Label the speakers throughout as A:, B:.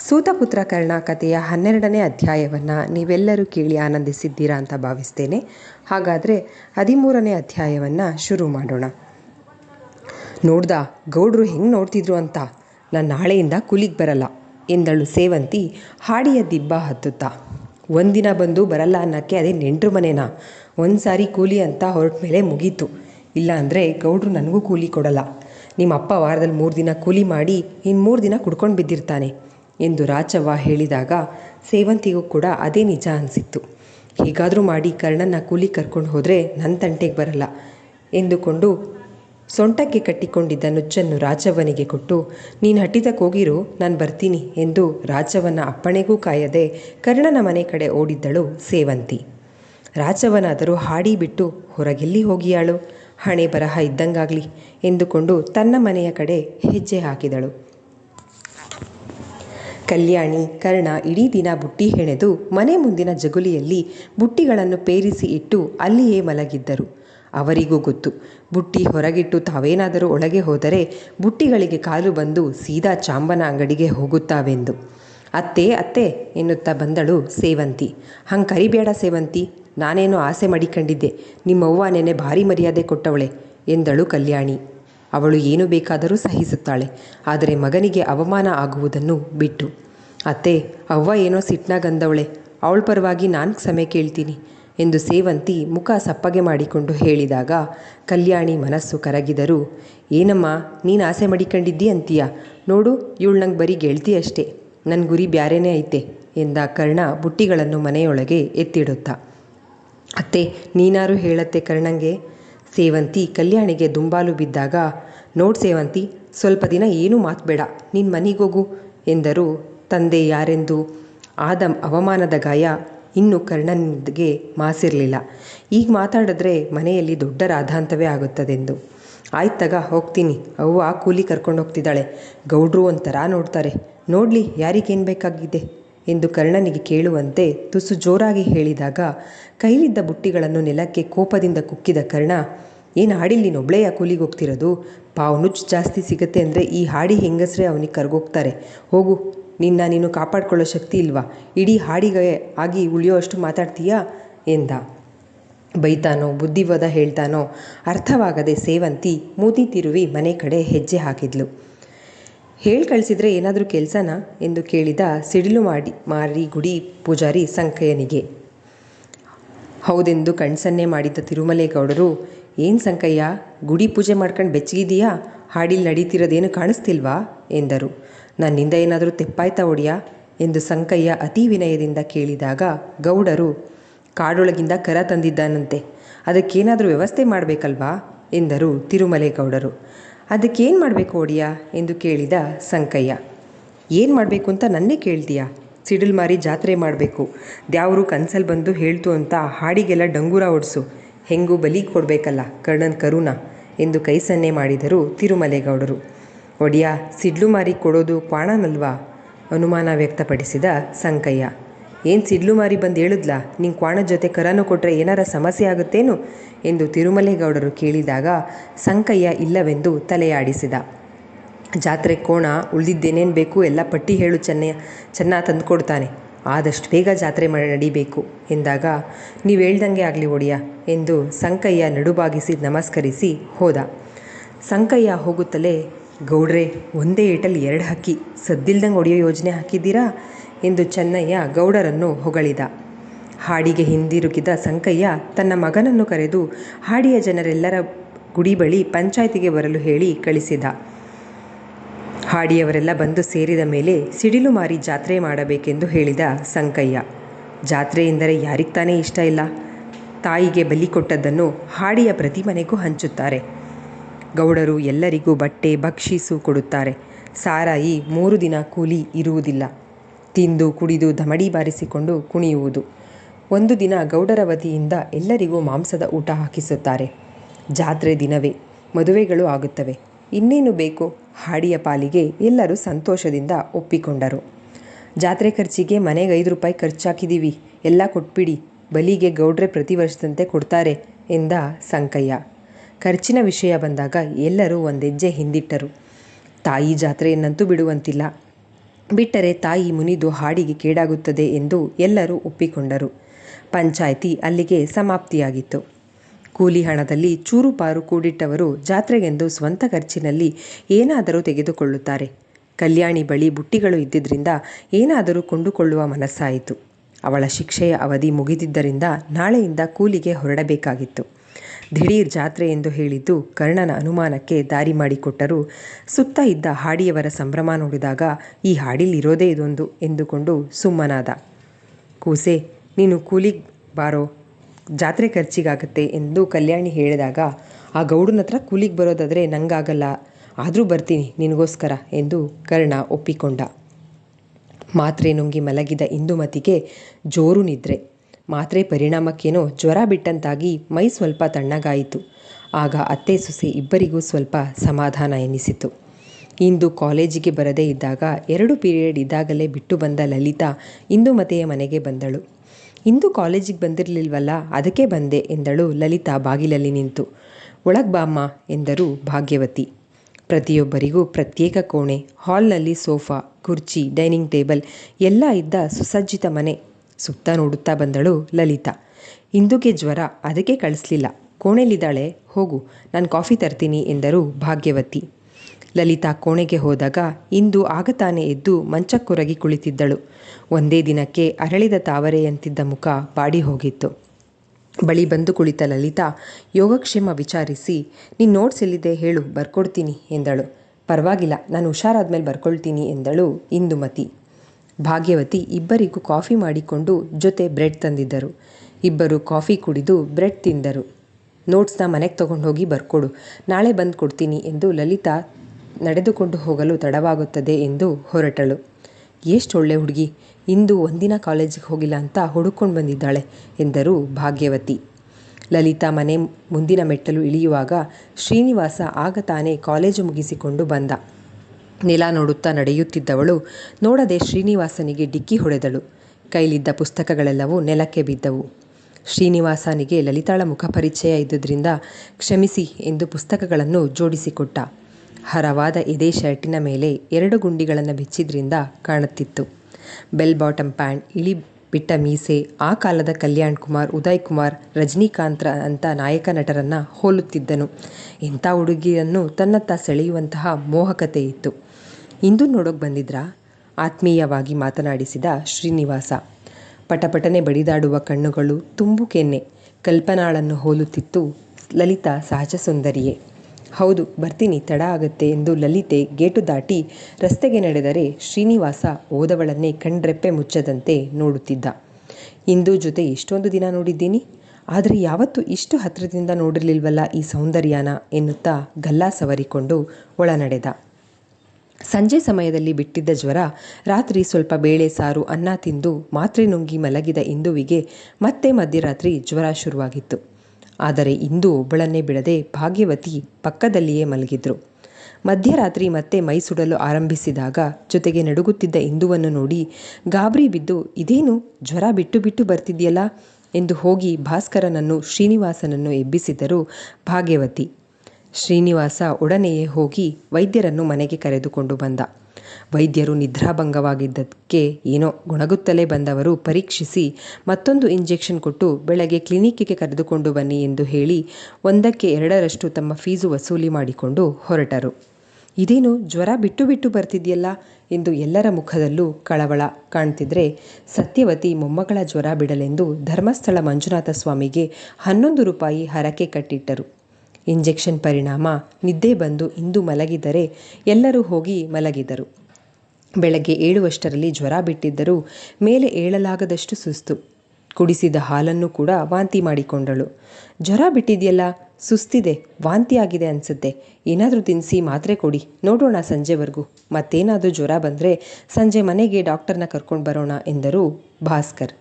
A: ಸೂತಪುತ್ರ ಕರ್ಣ ಕಥೆಯ ಹನ್ನೆರಡನೇ ಅಧ್ಯಾಯವನ್ನು ನೀವೆಲ್ಲರೂ ಕೇಳಿ ಆನಂದಿಸಿದ್ದೀರಾ ಅಂತ ಭಾವಿಸ್ತೇನೆ. ಹಾಗಾದರೆ ಹದಿಮೂರನೇ ಅಧ್ಯಾಯವನ್ನು ಶುರು ಮಾಡೋಣ. ನೋಡ್ದ, ಗೌಡ್ರು ಹೆಂಗೆ ನೋಡ್ತಿದ್ರು ಅಂತ? ನಾನು ನಾಳೆಯಿಂದ ಕೂಲಿಗೆ ಬರಲ್ಲ. ಎಂದಳು ಸೇವಂತಿ, ಹಾಡಿಯ ದಿಬ್ಬ ಹತ್ತುತ್ತಾ. ಒಂದಿನ ಬಂದು ಬರಲ್ಲ ಅನ್ನೋಕ್ಕೆ ಅದೇ ನೆಂಟ್ರು ಮನೆನಾ? ಒಂದು ಸಾರಿ ಕೂಲಿ ಅಂತ ಹೊರಟ ಮೇಲೆ ಮುಗೀತು. ಇಲ್ಲ ಅಂದರೆ ಗೌಡ್ರು ನನಗೂ ಕೂಲಿ ಕೊಡಲ್ಲ. ನಿಮ್ಮ ಅಪ್ಪ ವಾರದಲ್ಲಿ ಮೂರು ದಿನ ಕೂಲಿ ಮಾಡಿ ಇನ್ನು ಮೂರು ದಿನ ಕುಡ್ಕೊಂಡು ಬಿದ್ದಿರ್ತಾನೆ. ಎಂದು ರಾಚವ್ವ ಹೇಳಿದಾಗ ಸೇವಂತಿಗೂ ಕೂಡ ಅದೇ ನಿಜ ಅನಿಸಿತ್ತು. ಹೀಗಾದರೂ ಮಾಡಿ ಕರ್ಣನ ಕೂಲಿ ಕರ್ಕೊಂಡು ಹೋದರೆ ನನ್ನ ತಂಟೆಗೆ ಬರಲ್ಲ ಎಂದುಕೊಂಡು ಸೊಂಟಕ್ಕೆ ಕಟ್ಟಿಕೊಂಡಿದ್ದ ನುಚ್ಚನ್ನು ರಾಚವ್ವನಿಗೆ ಕೊಟ್ಟು, ನೀನು ಹಟ್ಟಿದಕ್ಕೆ ಹೋಗಿರು, ನಾನು ಬರ್ತೀನಿ ಎಂದು ರಾಜವ್ವನ ಅಪ್ಪಣೆಗೂ ಕಾಯದೆ ಕರ್ಣನ ಮನೆ ಕಡೆ ಓಡಿದ್ದಳು ಸೇವಂತಿ. ರಾಚವ್ವನಾದರೂ ಹಾಡಿ ಬಿಟ್ಟು, ಹೊರಗೆಲ್ಲಿ ಹೋಗಿಯಾಳು? ಹಣೆ ಬರಹ ಇದ್ದಂಗಾಗಲಿ ಎಂದುಕೊಂಡು ತನ್ನ ಮನೆಯ ಕಡೆ ಹೆಜ್ಜೆ ಹಾಕಿದಳು. ಕಲ್ಯಾಣಿ, ಕರ್ಣ ಇಡೀ ದಿನ ಬುಟ್ಟಿ ಹೆಣೆದು ಮನೆ ಮುಂದಿನ ಜಗುಲಿಯಲ್ಲಿ ಬುಟ್ಟಿಗಳನ್ನು ಪೇರಿಸಿ ಇಟ್ಟು ಅಲ್ಲಿಯೇ ಮಲಗಿದ್ದರು. ಅವರಿಗೂ ಗೊತ್ತು, ಬುಟ್ಟಿ ಹೊರಗಿಟ್ಟು ತಾವೇನಾದರೂ ಒಳಗೆ ಹೋದರೆ ಬುಟ್ಟಿಗಳಿಗೆ ಕಾಲು ಬಂದು ಸೀದಾ ಚಾಂಬನ ಅಂಗಡಿಗೆ ಹೋಗುತ್ತಾವೆಂದು. ಅತ್ತೆ ಅತ್ತೆ, ಎನ್ನುತ್ತಾ ಬಂದಳು ಸೇವಂತಿ. ಹಂಗೆ ಕರಿಬೇಡ ಸೇವಂತಿ, ನಾನೇನೋ ಆಸೆ ಮಾಡಿಕೊಂಡಿದ್ದೆ. ನಿಮ್ಮವ್ವ ನೆನೆ ಭಾರಿ ಮರ್ಯಾದೆ ಕೊಟ್ಟವಳೆ, ಎಂದಳು ಕಲ್ಯಾಣಿ. ಅವಳು ಏನು ಬೇಕಾದರೂ ಸಹಿಸುತ್ತಾಳೆ. ಆದರೆ ಮಗನಿಗೆ ಅವಮಾನ ಆಗುವುದನ್ನು ಬಿಟ್ಟು. ಅತ್ತೆ, ಅವ್ವ ಏನೋ ಸಿಟ್ನಾಗಂದವಳೆ ಅವಳ ಪರವಾಗಿ ನಾನು ಕ್ಷಮೆ ಕೇಳ್ತೀನಿ ಎಂದು ಸೇವಂತಿ ಮುಖ ಸಪ್ಪಗೆ ಮಾಡಿಕೊಂಡು ಹೇಳಿದಾಗ ಕಲ್ಯಾಣಿ ಮನಸ್ಸು ಕರಗಿದರೂ, ಏನಮ್ಮ, ನೀನು ಆಸೆ ಮಡಿಕೊಂಡಿದ್ದಿ ಅಂತೀಯ? ನೋಡು, ಇವಳು ನಂಗೆ ಬರೀ ಗೆಳ್ತಿ ಅಷ್ಟೇ. ನನ್ನ ಗುರಿ ಬ್ಯಾರೇನೇ ಐತೆ ಎಂದ ಕರ್ಣ ಬುಟ್ಟಿಗಳನ್ನು ಮನೆಯೊಳಗೆ ಎತ್ತಿಡುತ್ತಾ. ಅತ್ತೆ, ನೀನಾರು ಹೇಳತ್ತೆ ಕರ್ಣಂಗೆ. ಸೇವಂತಿ ಕಲ್ಯಾಣಿಗೆ ದುಂಬಾಲು ಬಿದ್ದಾಗ ನೋಡ್ ಸೇವಂತಿ, ಸ್ವಲ್ಪ ದಿನ ಏನೂ ಮಾತಬೇಡ ನಿನ್ನ ಮನೆಗೋಗು ಎಂದರು ತಂದೆ ಯಾರೆಂದು. ಆದ ಅವಮಾನದ ಗಾಯ, ಇನ್ನು ಕರ್ಣನಿಗೆ ಮಾಸಿರಲಿಲ್ಲ. ಈಗ ಮಾತಾಡಿದ್ರೆ ಮನೆಯಲ್ಲಿ ದೊಡ್ಡ ರಾಧಾಂತವೇ ಆಗುತ್ತದೆಂದು. ಆಯ್ತಗ ಹೋಗ್ತೀನಿ. ಅವ್ವ ಕೂಲಿ ಕರ್ಕೊಂಡು ಹೋಗ್ತಿದ್ದಾಳೆ. ಗೌಡ್ರು ಒಂಥರ ನೋಡ್ತಾರೆ. ನೋಡಲಿ, ಯಾರಿಗೇನು ಬೇಕಾಗಿದೆ? ಎಂದು ಕರ್ಣನಿಗೆ ಕೇಳುವಂತೆ ತುಸು ಜೋರಾಗಿ ಹೇಳಿದಾಗ, ಕೈಲಿದ್ದ ಬುಟ್ಟಿಗಳನ್ನು ನೆಲಕ್ಕೆ ಕೋಪದಿಂದ ಕುಕ್ಕಿದ ಕರ್ಣ, ಏನು ಹಾಡಿಲ್ಲಿ ನೊಬ್ಳೆಯ ಕೂಲಿಗೆ ಹೋಗ್ತಿರೋದು? ನುಚ್ಚು ಜಾಸ್ತಿ ಸಿಗುತ್ತೆ ಅಂದರೆ ಈ ಹಾಡಿ ಹೆಂಗಸ್ರೆ ಅವನಿಗೆ ಕರ್ಗೋಗ್ತಾರೆ. ಹೋಗು, ನಿನ್ನ ನೀನು ಕಾಪಾಡ್ಕೊಳ್ಳೋ ಶಕ್ತಿ ಇಲ್ವಾ? ಇಡೀ ಹಾಡಿಗೆ ಆಗಿ ಉಳಿಯೋ ಅಷ್ಟು ಮಾತಾಡ್ತೀಯಾ? ಎಂದ. ಬೈತಾನೋ, ಬುದ್ಧಿವಾದ ಹೇಳ್ತಾನೋ, ಅರ್ಥವಾಗದೆ ಸೇವಂತಿ ಮೂತಿ ತಿರುವಿ ಮನೆ ಕಡೆ ಹೆಜ್ಜೆ ಹಾಕಿದ್ಲು. ಹೇಳಿ ಕಳಿಸಿದ್ರೆ ಏನಾದರೂ ಕೆಲಸನಾ? ಎಂದು ಕೇಳಿದ ಸಿಡಿಲು ಮಾಡಿ, ಮಾರಿ ಗುಡಿ ಪೂಜಾರಿ ಸಂಕಯ್ಯನಿಗೆ. ಹೌದೆಂದು ಕಣ್ಸನ್ನೆ ಮಾಡಿದ್ದ ತಿರುಮಲೇಗೌಡರು, ಏನು ಸಂಕಯ್ಯ, ಗುಡಿ ಪೂಜೆ ಮಾಡ್ಕೊಂಡು ಬೆಚ್ಚಗಿದೀಯಾ ಹಾಡಿಲ್ ನಡೀತಿರೋದೇನು ಕಾಣಿಸ್ತಿಲ್ವಾ? ಎಂದರು. ನನ್ನಿಂದ ಏನಾದರೂ ತೆಪ್ಪಾಯ್ತಾ ಒಡಿಯಾ? ಎಂದು ಸಂಕಯ್ಯ ಅತಿ ವಿನಯದಿಂದ ಕೇಳಿದಾಗ ಗೌಡರು, ಕಾಡೊಳಗಿಂದ ಕರ ತಂದಿದ್ದಾನಂತೆ, ಅದಕ್ಕೇನಾದರೂ ವ್ಯವಸ್ಥೆ ಮಾಡಬೇಕಲ್ವಾ? ಎಂದರು ತಿರುಮಲೇಗೌಡರು. ಅದಕ್ಕೇನು ಮಾಡಬೇಕು ಒಡಿಯಾ? ಎಂದು ಕೇಳಿದ ಸಂಕಯ್ಯ. ಏನು ಮಾಡಬೇಕು ಅಂತ ನನ್ನೇ ಕೇಳ್ತೀಯಾ? ಸಿಡಿಲ್ ಮಾರಿ ಜಾತ್ರೆ ಮಾಡಬೇಕು. ದ್ಯಾವರು ಕನ್ಸಲ್ಲಿ ಬಂದು ಹೇಳ್ತು ಅಂತ ಹಾಡಿಗೆಲ್ಲ ಡಂಗೂರ ಓಡಿಸು ಹೆಂಗೂ ಬಲಿ ಕೊಡಬೇಕಲ್ಲ ಕರ್ಣನ್ ಕರುಣ ಎಂದು ಕೈ ಸನ್ನೆ ಮಾಡಿದರು ತಿರುಮಲೆಗೌಡರು. ಒಡಿಯ ಸಿಡ್ಲು ಮಾರಿ ಕೊಡೋದು ಕ್ವಾಣನಲ್ವಾ? ಅನುಮಾನ ವ್ಯಕ್ತಪಡಿಸಿದ ಸಂಕಯ್ಯ. ಏನು ಸಿಡ್ಲು ಮಾರಿ ಬಂದು ಹೇಳಿದ್ಲಾ? ನಿಂಗೆ ಕ್ವಾಣ ಜೊತೆ ಕರನು ಕೊಟ್ಟರೆ ಏನಾರ ಸಮಸ್ಯೆ ಆಗುತ್ತೇನು? ಎಂದು ತಿರುಮಲೆಗೌಡರು ಕೇಳಿದಾಗ ಸಂಕಯ್ಯ ಇಲ್ಲವೆಂದು ತಲೆಯಾಡಿಸಿದ. ಜಾತ್ರೆ ಕೋಣ ಉಳಿದಿದ್ದೇನೇನು ಬೇಕು ಎಲ್ಲ ಪಟ್ಟಿ ಹೇಳು ಚೆನ್ನ ಚೆನ್ನ ತಂದುಕೊಡ್ತಾನೆ ಆದಷ್ಟು ಬೇಗ ಜಾತ್ರೆ ನಡಿಬೇಕು ಎಂದಾಗ ನೀವು ಹೇಳ್ದಂಗೆ ಆಗಲಿ ಒಡಿಯ ಎಂದು ಸಂಕಯ್ಯ ನಡುಬಾಗಿಸಿ ನಮಸ್ಕರಿಸಿ ಹೋದ. ಸಂಕಯ್ಯ ಹೋಗುತ್ತಲೇ, ಗೌಡ್ರೆ, ಒಂದೇ ಏಟಲ್ಲಿ ಎರಡು ಹಕ್ಕಿ, ಸದ್ದಿಲ್ದಂಗೆ ಹೊಡೆಯೋ ಯೋಜನೆ ಹಾಕಿದ್ದೀರಾ ಎಂದು ಚೆನ್ನಯ್ಯ ಗೌಡರನ್ನು ಹೊಗಳಿದ. ಹಾಡಿಗೆ ಹಿಂದಿರುಗಿದ ಸಂಕಯ್ಯ ತನ್ನ ಮಗನನ್ನು ಕರೆದು ಹಾಡಿಯ ಜನರೆಲ್ಲರ ಗುಡಿ ಬಳಿ ಪಂಚಾಯಿತಿಗೆ ಬರಲು ಹೇಳಿ ಕಳಿಸಿದ. ಹಾಡಿಯವರೆಲ್ಲ ಬಂದು ಸೇರಿದ ಮೇಲೆ ಸಿಡಿಲು ಮಾರಿ ಜಾತ್ರೆ ಮಾಡಬೇಕೆಂದು ಹೇಳಿದ ಸಂಕಯ್ಯ. ಜಾತ್ರೆ ಎಂದರೆ ಯಾರಿಗೆ ತಾನೇ ಇಷ್ಟ ಇಲ್ಲ? ತಾಯಿಗೆ ಬಲಿ ಕೊಟ್ಟದ್ದನ್ನು ಹಾಡಿಯ ಪ್ರತಿ ಮನೆಗೂ ಹಂಚುತ್ತಾರೆ. ಗೌಡರು ಎಲ್ಲರಿಗೂ ಬಟ್ಟೆ ಭಕ್ಷಿಸು ಕೊಡುತ್ತಾರೆ. ಸಾರಾಯಿ ಮೂರು ದಿನ ಕೂಲಿ ಇರುವುದಿಲ್ಲ. ತಿಂದು ಕುಡಿದು ದಮಡಿ ಬಾರಿಸಿಕೊಂಡು ಕುಣಿಯುವುದು. ಒಂದು ದಿನ ಗೌಡರ ವತಿಯಿಂದ ಎಲ್ಲರಿಗೂ ಮಾಂಸದ ಊಟ ಹಾಕಿಸುತ್ತಾರೆ. ಜಾತ್ರೆ ದಿನವೇ, ಮದುವೆಗಳು ಆಗುತ್ತವೆ. ಇನ್ನೇನು ಬೇಕು? ಹಾಡಿಯ ಪಾಲಿಗೆ ಎಲ್ಲರೂ ಸಂತೋಷದಿಂದ ಒಪ್ಪಿಕೊಂಡರು. ಜಾತ್ರೆ ಖರ್ಚಿಗೆ ಮನೆಗೆ ಐದು ರೂಪಾಯಿ ಖರ್ಚಾಕಿದ್ದೀವಿ ಎಲ್ಲ ಕೊಟ್ಬಿಡಿ. ಬಲಿಗೆ ಗೌಡ್ರೆ ಪ್ರತಿ ವರ್ಷದಂತೆ ಕೊಡ್ತಾರೆ ಎಂದ ಸಂಕಯ್ಯ. ಖರ್ಚಿನ ವಿಷಯ ಬಂದಾಗ ಎಲ್ಲರೂ ಒಂದೆಜ್ಜೆ ಹಿಂದಿಟ್ಟರು. ತಾಯಿ ಜಾತ್ರೆಯನ್ನಂತೂ ಬಿಡುವಂತಿಲ್ಲ. ಬಿಟ್ಟರೆ ತಾಯಿ ಮುನಿದು ಹಾಡಿಗೆ ಕೇಡಾಗುತ್ತದೆ ಎಂದು ಎಲ್ಲರೂ ಒಪ್ಪಿಕೊಂಡರು. ಪಂಚಾಯಿತಿ ಅಲ್ಲಿಗೆ ಸಮಾಪ್ತಿಯಾಗಿತ್ತು. ಕೂಲಿ ಹಣದಲ್ಲಿ ಚೂರುಪಾರು ಕೂಡಿಟ್ಟವರು ಜಾತ್ರೆಗೆಂದು ಸ್ವಂತ ಖರ್ಚಿನಲ್ಲಿ ಏನಾದರೂ ತೆಗೆದುಕೊಳ್ಳುತ್ತಾರೆ. ಕಲ್ಯಾಣಿ ಬಳಿ ಬುಟ್ಟಿಗಳು ಇದ್ದಿದ್ದರಿಂದ ಏನಾದರೂ ಕೊಂಡುಕೊಳ್ಳುವ ಮನಸ್ಸಾಯಿತು. ಅವಳ ಶಿಕ್ಷೆಯ ಅವಧಿ ಮುಗಿದಿದ್ದರಿಂದ ನಾಳೆಯಿಂದ ಕೂಲಿಗೆ ಹೊರಡಬೇಕಾಗಿತ್ತು. ದಿಢೀರ್ ಜಾತ್ರೆ ಎಂದು ಹೇಳಿದ್ದು ಕರ್ಣನ ಅನುಮಾನಕ್ಕೆ ದಾರಿ ಮಾಡಿಕೊಟ್ಟರೂ. ಸುತ್ತ ಇದ್ದ ಹಾಡಿಯವರ ಸಂಭ್ರಮ ನೋಡಿದಾಗ, ಈ ಹಾಡಿಲಿರೋದೇ ಇದೊಂದು ಎಂದುಕೊಂಡು ಸುಮ್ಮನಾದ. ಕೂಸೆ, ನೀನು ಕೂಲಿಗೆ ಬಾರೋ. ಜಾತ್ರೆ ಖರ್ಚಿಗಾಗತ್ತೆ ಎಂದು ಕಲ್ಯಾಣಿ ಹೇಳಿದಾಗ, ಆ ಗೌಡನ ಹತ್ರ ಕೂಲಿಗೆ ಬರೋದಾದರೆ ನಂಗಾಗಲ್ಲ, ಆದರೂ ಬರ್ತೀನಿ ನಿನಗೋಸ್ಕರ ಎಂದು ಕರ್ಣ ಒಪ್ಪಿಕೊಂಡ. ಮಾತ್ರೆ ನುಂಗಿ ಮಲಗಿದ ಇಂದುಮತಿಗೆ ಜೋರು ನಿದ್ರೆ. ಮಾತ್ರೆ ಪರಿಣಾಮಕ್ಕೇನೋ ಜ್ವರ ಬಿಟ್ಟಂತಾಗಿ ಮೈ ಸ್ವಲ್ಪ ತಣ್ಣಗಾಯಿತು. ಆಗ ಅತ್ತೆ ಸೊಸೆ ಇಬ್ಬರಿಗೂ ಸ್ವಲ್ಪ ಸಮಾಧಾನ ಎನಿಸಿತು. ಇಂದು ಕಾಲೇಜಿಗೆ ಬರದೇ ಇದ್ದಾಗ ಎರಡು ಪೀರಿಯಡ್ ಇದ್ದಾಗಲೇ ಬಿಟ್ಟು ಬಂದ ಲಲಿತಾ ಇಂದುಮತೆಯ ಮನೆಗೆ ಬಂದಳು. ಇಂದು ಕಾಲೇಜಿಗೆ ಬಂದಿರಲಿಲ್ವಲ್ಲ? ಅದಕ್ಕೆ ಬಂದೆ ಎಂದಳು ಲಲಿತಾ ಬಾಗಿಲಲ್ಲಿ ನಿಂತು. ಒಳಗೆ ಬಾಮ್ಮ ಎಂದರು ಭಾಗ್ಯವತಿ. ಪ್ರತಿಯೊಬ್ಬರಿಗೂ ಪ್ರತ್ಯೇಕ ಕೋಣೆ, ಹಾಲ್ನಲ್ಲಿ ಸೋಫಾ, ಕುರ್ಚಿ, ಡೈನಿಂಗ್ ಟೇಬಲ್, ಎಲ್ಲ ಇದ್ದ ಸುಸಜ್ಜಿತ ಮನೆ ಸುತ್ತ ನೋಡುತ್ತಾ ಬಂದಳು ಲಲಿತಾ. ಇಂದುಗೆ ಜ್ವರ, ಅದಕ್ಕೆ ಕಳಿಸ್ಲಿಲ್ಲ. ಕೋಣೆಲಿದ್ದಾಳೆ ಹೋಗು, ನಾನು ಕಾಫಿ ತರ್ತೀನಿ ಎಂದರು ಭಾಗ್ಯವತಿ. ಲಲಿತಾ ಕೋಣೆಗೆ ಹೋದಾಗ ಇಂದು ಆಗತಾನೆ ಎದ್ದು ಮಂಚಕ್ಕೊರಗಿ ಕುಳಿತಿದ್ದಳು. ಒಂದೇ ದಿನಕ್ಕೆ ಅರಳಿದ ತಾವರೆಯಂತಿದ್ದ ಮುಖ ಬಾಡಿ ಹೋಗಿತ್ತು. ಬಳಿ ಬಂದು ಕುಳಿತ ಲಲಿತಾ ಯೋಗಕ್ಷೇಮ ವಿಚಾರಿಸಿ ನಿನ್ನ ನೋಟ್ಸ್ ಎಲ್ಲಿದೆ ಹೇಳು, ಬರ್ಕೊಡ್ತೀನಿ ಎಂದಳು. ಪರವಾಗಿಲ್ಲ, ನಾನು ಹುಷಾರಾದ್ಮೇಲೆ ಬರ್ಕೊಳ್ತೀನಿ ಎಂದಳು ಇಂದುಮತಿ. ಭಾಗ್ಯವತಿ ಇಬ್ಬರಿಗೂ ಕಾಫಿ ಮಾಡಿಕೊಂಡು ಜೊತೆ ಬ್ರೆಡ್ ತಂದಿದ್ದರು. ಇಬ್ಬರು ಕಾಫಿ ಕುಡಿದು ಬ್ರೆಡ್ ತಿಂದರು. ನೋಟ್ಸ್ನ ಮನೆಗೆ ತಗೊಂಡು ಹೋಗಿ ಬರ್ಕೊಡು, ನಾಳೆ ಬಂದು ಕೊಡ್ತೀನಿ ಎಂದು ಲಲಿತಾ ನಡೆದುಕೊಂಡು ಹೋಗಲು ತಡವಾಗುತ್ತದೆ ಎಂದು ಹೊರಟಳು. ಎಷ್ಟು ಒಳ್ಳೆ ಹುಡುಗಿ, ಇಂದು ಒಂದಿನ ಕಾಲೇಜಿಗೆ ಹೋಗಿಲ್ಲ ಅಂತ ಹುಡುಕೊಂಡು ಬಂದಿದ್ದಾಳೆ, ಎಂದರು ಭಾಗ್ಯವತಿ. ಲಲಿತಾ ಮನೆ ಮುಂದಿನ ಮೆಟ್ಟಲು ಇಳಿಯುವಾಗ ಶ್ರೀನಿವಾಸ ಆಗ ತಾನೇ ಕಾಲೇಜು ಮುಗಿಸಿಕೊಂಡು ಬಂದ. ನೆಲ ನೋಡುತ್ತಾ ನಡೆಯುತ್ತಿದ್ದವಳು ನೋಡದೆ ಶ್ರೀನಿವಾಸನಿಗೆ ಡಿಕ್ಕಿ ಹೊಡೆದಳು. ಕೈಲಿದ್ದ ಪುಸ್ತಕಗಳೆಲ್ಲವೂ ನೆಲಕ್ಕೆ ಬಿದ್ದವು. ಶ್ರೀನಿವಾಸನಿಗೆ ಲಲಿತಾಳ ಮುಖ ಪರಿಚಯ ಇದ್ದುದರಿಂದ ಕ್ಷಮಿಸಿ ಎಂದು ಪುಸ್ತಕಗಳನ್ನು ಜೋಡಿಸಿಕೊಟ್ಟ. ಹರವಾದ ಇದೇ ಶರ್ಟಿನ ಮೇಲೆ ಎರಡು ಗುಂಡಿಗಳನ್ನು ಬಿಚ್ಚಿದ್ರಿಂದ ಕಾಣುತ್ತಿತ್ತು. ಬೆಲ್ ಬಾಟಮ್ ಪ್ಯಾಂಟ್, ಇಳಿ ಬಿಟ್ಟ ಮೀಸೆ, ಆ ಕಾಲದ ಕಲ್ಯಾಣ್ ಕುಮಾರ್, ಉದಯ್ ಕುಮಾರ್ ರಜನಿಕಾಂತ್ರ ಅಂತ ನಾಯಕ ನಟರನ್ನು ಹೋಲುತ್ತಿದ್ದನು. ಇಂಥ ಹುಡುಗಿಯನ್ನು ತನ್ನತ್ತ ಸೆಳೆಯುವಂತಹ ಮೋಹಕತೆ ಇತ್ತು. ಇಂದು ನೋಡೋಕೆ ಬಂದಿದ್ರಾ? ಆತ್ಮೀಯವಾಗಿ ಮಾತನಾಡಿಸಿದ ಶ್ರೀನಿವಾಸ. ಪಟಪಟನೆ ಬಡಿದಾಡುವ ಕಣ್ಣುಗಳು, ತುಂಬು ಕೆನ್ನೆ, ಕಲ್ಪನಾಳನ್ನು ಹೋಲುತ್ತಿತ್ತು ಲಲಿತಾ ಸಹಜ ಸುಂದರಿಯೇ. ಹೌದು, ಬರ್ತೀನಿ, ತಡ ಆಗತ್ತೆ ಎಂದು ಲಲಿತೆ ಗೇಟು ದಾಟಿ ರಸ್ತೆಗೆ ನಡೆದರೆ ಶ್ರೀನಿವಾಸ ಓದವಳನ್ನೇ ಕಣ್ರೆಪ್ಪೆ ಮುಚ್ಚದಂತೆ ನೋಡುತ್ತಿದ್ದ. ಇಂದು ಜೊತೆ ಇಷ್ಟೊಂದು ದಿನ ನೋಡಿದ್ದೀನಿ, ಆದರೆ ಯಾವತ್ತು ಇಷ್ಟು ಹತ್ತಿರದಿಂದ ನೋಡಿರಲಿಲ್ವಲ್ಲ ಈ ಸೌಂದರ್ಯನ ಎನ್ನುತ್ತಾ ಗಲ್ಲಾ ಸವರಿಕೊಂಡು ಒಳ ನಡೆದ ಸಂಜೆ ಸಮಯದಲ್ಲಿ ಬಿಟ್ಟಿದ್ದ ಜ್ವರ, ರಾತ್ರಿ ಸ್ವಲ್ಪ ಬೇಳೆ ಸಾರು, ಅನ್ನ ತಿಂದು ಮಾತ್ರೆ ನುಂಗಿ ಮಲಗಿದ ಇಂದುವಿಗೆ ಮತ್ತೆ ಮಧ್ಯರಾತ್ರಿ ಜ್ವರ ಶುರುವಾಗಿತ್ತು. ಆದರೆ ಇಂದು ಒಬ್ಬಳನ್ನೇ ಬಿಡದೆ ಭಾಗ್ಯವತಿ ಪಕ್ಕದಲ್ಲಿಯೇ ಮಲಗಿದ್ರು. ಮಧ್ಯರಾತ್ರಿ ಮತ್ತೆ ಮೈ ಸುಡಲು ಆರಂಭಿಸಿದಾಗ ಜೊತೆಗೆ ನಡುಗುತ್ತಿದ್ದ ಇಂದುವನ್ನು ನೋಡಿ ಗಾಬರಿ ಬಿದ್ದು, ಇದೇನು, ಜ್ವರ ಬಿಟ್ಟು ಬಿಟ್ಟು ಬರ್ತಿದೆಯಲ್ಲ? ಎಂದು ಹೋಗಿ ಭಾಸ್ಕರನನ್ನು ಶ್ರೀನಿವಾಸನನ್ನು ಎಬ್ಬಿಸಿದರು ಭಾಗ್ಯವತಿ. ಶ್ರೀನಿವಾಸ ಒಡನೆಯೇ ಹೋಗಿ ವೈದ್ಯರನ್ನು ಮನೆಗೆ ಕರೆದುಕೊಂಡು ಬಂದ. ವೈದ್ಯರು ನಿದ್ರಾಭಂಗವಾಗಿದ್ದಕ್ಕೆ ಏನೋ ಗೊಣಗುತ್ತಲೇ ಬಂದವರು ಪರೀಕ್ಷಿಸಿ ಮತ್ತೊಂದು ಇಂಜೆಕ್ಷನ್ ಕೊಟ್ಟು ಬೆಳಗ್ಗೆ ಕ್ಲಿನಿಕ್ಕಿಗೆ ಕರೆದುಕೊಂಡು ಬನ್ನಿ ಎಂದು ಹೇಳಿ ಒಂದಕ್ಕೆ ಎರಡರಷ್ಟು ತಮ್ಮ ಫೀಸು ವಸೂಲಿ ಮಾಡಿಕೊಂಡು ಹೊರಟರು. ಇದೇನು ಜ್ವರ ಬಿಟ್ಟು ಬಿಟ್ಟು ಬರ್ತಿದೆಯಲ್ಲ ಎಂದು ಎಲ್ಲರ ಮುಖದಲ್ಲೂ ಕಳವಳ ಕಾಣ್ತಿದ್ರೆ ಸತ್ಯವತಿ ಮೊಮ್ಮಗಳ ಜ್ವರ ಬಿಡಲೆಂದು ಧರ್ಮಸ್ಥಳ ಮಂಜುನಾಥ ಸ್ವಾಮಿಗೆ ಹನ್ನೊಂದು ರೂಪಾಯಿ ಹರಕೆ ಕಟ್ಟಿಟ್ಟರು. ಇಂಜೆಕ್ಷನ್ ಪರಿಣಾಮ ನಿದ್ದೆ ಬಂದು ಇಂದು ಮಲಗಿದರೆ ಎಲ್ಲರೂ ಹೋಗಿ ಮಲಗಿದರು. ಬೆಳಗ್ಗೆ ಏಳುವಷ್ಟರಲ್ಲಿ ಜ್ವರ ಬಿಟ್ಟಿದ್ದರೂ ಮೇಲೆ ಏಳಲಾಗದಷ್ಟು ಸುಸ್ತು. ಕುಡಿಸಿದ ಹಾಲನ್ನು ಕೂಡ ವಾಂತಿ ಮಾಡಿಕೊಂಡಳು. ಜ್ವರ ಬಿಟ್ಟಿದೆಯಲ್ಲ, ಸುಸ್ತಿದೆ ವಾಂತಿ ಆಗಿದೆ ಅನಿಸುತ್ತೆ. ಏನಾದರೂ ತಿನ್ನಿಸಿ ಮಾತ್ರೆ ಕೊಡಿ, ನೋಡೋಣ ಸಂಜೆವರೆಗೂ. ಮತ್ತೇನಾದರೂ ಜ್ವರ ಬಂದರೆ ಸಂಜೆ ಮನೆಗೆ ಡಾಕ್ಟರ್ನ ಕರ್ಕೊಂಡು ಬರೋಣ ಎಂದರು ಭಾಸ್ಕರ್.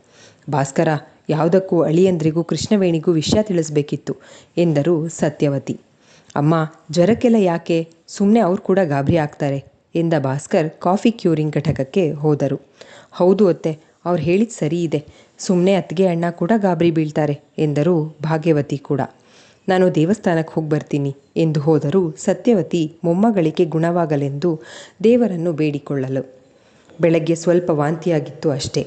A: ಭಾಸ್ಕರ, ಯಾವುದಕ್ಕೂ ಅಳಿಯಂದ್ರಿಗೂ ಕೃಷ್ಣವೇಣಿಗೂ ವಿಷಯ ತಿಳಿಸ್ಬೇಕಿತ್ತು ಎಂದರು ಸತ್ಯವತಿ. ಅಮ್ಮ, ಜ್ವರಕ್ಕೆಲ್ಲ ಯಾಕೆ? ಸುಮ್ಮನೆ ಅವ್ರು ಕೂಡ ಗಾಬರಿ ಆಗ್ತಾರೆ. ಎಂದ ಭಾಸ್ಕರ್ ಕಾಫಿ ಕ್ಯೂರಿಂಗ್ ಘಟಕಕ್ಕೆ ಹೋದರು. ಹೌದು ಅತ್ತೆ, ಅವ್ರು ಹೇಳಿದ ಸರಿ ಇದೆ. ಸುಮ್ಮನೆ ಅತ್ತಿಗೆ ಅಣ್ಣ ಕೂಡ ಗಾಬರಿ ಬೀಳ್ತಾರೆ ಎಂದರು ಭಾಗ್ಯವತಿ ಕೂಡ. ನಾನು ದೇವಸ್ಥಾನಕ್ಕೆ ಹೋಗಿ ಬರ್ತೀನಿ ಎಂದು ಹೋದರು ಸತ್ಯವತಿ ಮೊಮ್ಮಗಳಿಗೆ ಗುಣವಾಗಲೆಂದು ದೇವರನ್ನು ಬೇಡಿಕೊಳ್ಳಲು. ಬೆಳಗ್ಗೆ ಸ್ವಲ್ಪ ವಾಂತಿಯಾಗಿತ್ತು ಅಷ್ಟೇ.